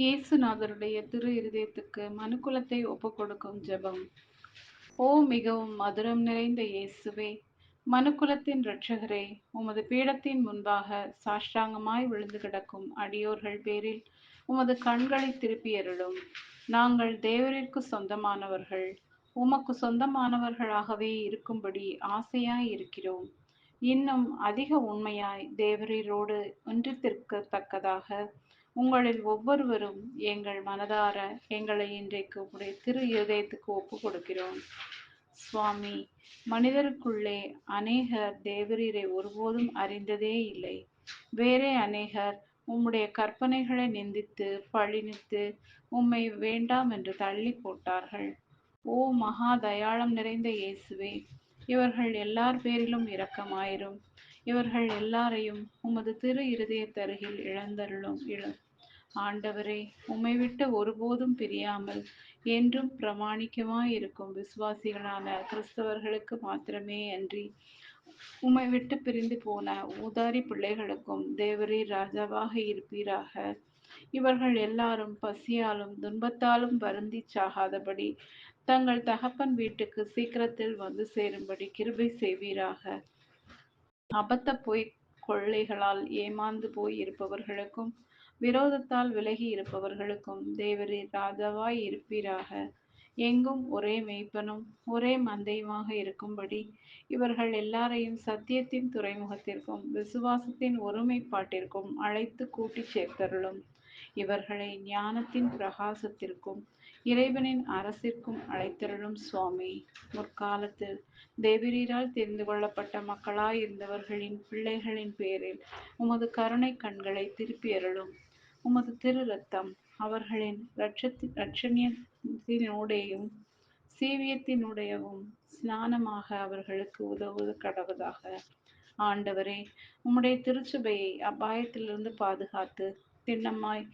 இயேசுநாதருடைய திரு இருதயத்துக்கு மனுக்குலத்தை ஒப்புக்கொடுக்கும் ஜெபம். ஓ மிகவும் மதுரம் நிறைந்த இயேசுவே மனுக்குலத்தின் இரட்சகரே உமது பீடத்தின் முன்பாக சாஷ்டாங்கமாய் விழுந்து கிடக்கும் அடியோர்கள் பேரில் உமது கண்களை திருப்பியருளும் நாங்கள் தேவரிற்கு சொந்தமானவர்கள் உமக்கு சொந்தமானவர்களாகவே இருக்கும்படி ஆசையாய் இருக்கிறோம். இன்னும் அதிக உண்மையாய் தேவரீரோடு ஒன்றித்திருக்கத்தக்கதாக உங்களில் ஒவ்வொருவரும் எங்கள் மனதார எங்களை இன்றைக்கு உடைய திரு இருதயத்துக்கு ஒப்பு கொடுக்கிறோம் சுவாமி மனிதருக்குள்ளே அநேகர் தேவரீரை ஒருபோதும் அறிந்ததே இல்லை. வேறே அநேகர் உம்முடைய கற்பனைகளை நிந்தித்து பழினித்து உம்மை வேண்டாம் என்று தள்ளி போட்டார்கள். ஓ மகா தயாளம் நிறைந்த இயேசுவே இவர்கள் எல்லார் பேரிலும் இரக்கமாயிரும். இவர்கள் எல்லாரையும் உமது திரு இருதயத்தருகில் இழந்தருளும் இழ ஆண்டவரே உம்மை விட்டு ஒருபோதும் பிரியாமல் என்றும் பிரமாணிக்கமாயிருக்கும் விசுவாசிகளான கிறிஸ்தவர்களுக்கு மாத்திரமே அன்றி உம்மை விட்டு பிரிந்து போன ஊதாரி பிள்ளைகளுக்கும் தேவரீர் ராஜாவாக இருப்பீராக. இவர்கள் எல்லாரும் பசியாலும் துன்பத்தாலும் வருந்தி சாகாதபடி தங்கள் தகப்பன் வீட்டுக்கு சீக்கிரத்தில் வந்து சேரும்படி கிருபை செய்வீராக. அபத்த பொய் கொள்ளைகளால் ஏமாந்து போய் இருப்பவர்களுக்கும் விரோதத்தால் விலகி இருப்பவர்களுக்கும் தேவரீர் ராஜாவாய் இருப்பீராக. எங்கும் ஒரே மெய்ப்பனும் ஒரே மந்தையுமாக இருக்கும்படி இவர்கள் எல்லாரையும் சத்தியத்தின் துறைமுகத்திற்கும் விசுவாசத்தின் ஒருமைப்பாட்டிற்கும் அழைத்து கூட்டிச் சேர்த்தருளும். இவர்களை ஞானத்தின் பிரகாசத்திற்கும் இறைவனின் அரசிற்கும் அழைத்தருளும் சுவாமி. முற்காலத்தில் தேவிரீரால் தெரிந்து கொள்ளப்பட்ட மக்களாயிருந்தவர்களின் பிள்ளைகளின் பேரில் உமது கருணை கண்களை திருப்பியருளும். உமது திரு ரத்தம் அவர்களின் இரட்சத்தி இரட்சணியத்தினூடேயும் சீவியத்தினுடையவும் ஸ்நானமாக அவர்களுக்கு உதவுவது கடவுதாக ஆண்டவரே உம்முடைய திருச்சபையை அபாயத்திலிருந்து பாதுகாத்து திண்ணமாய்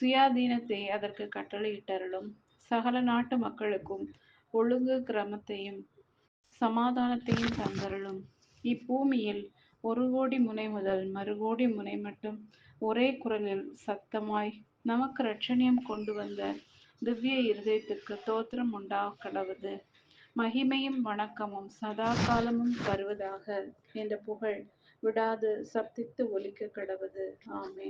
சுயாதீனத்தை அதற்கு கட்டளையிட்டருளும் சகல நாட்டு மக்களுக்கும் ஒழுங்கு கிரமத்தையும் சமாதானத்தையும் தந்தருளும். இப்பூமியில் ஒரு கோடி முனை முதல் மறுகோடி முனை மட்டும் ஒரே குரலில் சத்தமாய் நமக்கு ரட்சணியம் கொண்டு வந்த திவ்ய இருதயத்துக்கு தோத்திரம் உண்டா கடவுது. மகிமையும் வணக்கமும் சதா காலமும் வருவதாக என்ற புகழ் விடாது சப்தித்து ஒலிக்க கடவுது. ஆமே